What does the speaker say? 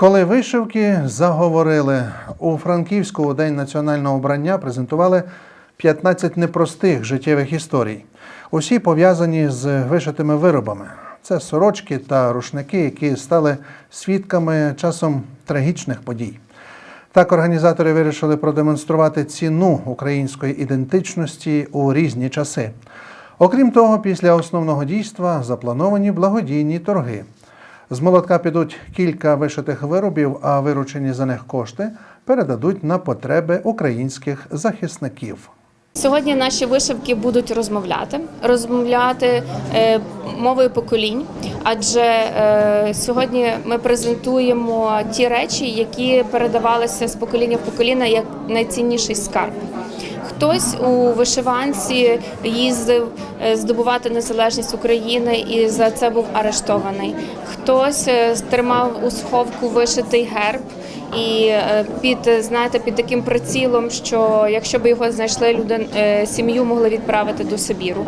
Коли вишивки заговорили у Франківську у День національного обрання презентували 15 непростих життєвих історій. Усі пов'язані з вишитими виробами. Це сорочки та рушники, які стали свідками часом трагічних подій. Так організатори вирішили продемонструвати ціну української ідентичності у різні часи. Окрім того, після основного дійства заплановані благодійні торги. З молотка підуть кілька вишитих виробів, а виручені за них кошти передадуть на потреби українських захисників. Сьогодні наші вишивки будуть розмовляти, розмовляти е, мовою поколінь, адже е, сьогодні ми презентуємо ті речі, які передавалися з покоління в покоління як найцінніший скарб. Хтось у вишиванці їздив е, здобувати незалежність України і за це був арештований. Хтось е, тримав у сховку вишитий герб. І е, під знаєте, під таким прицілом, що якщо б його знайшли, люди сім'ю могли відправити до Сибіру.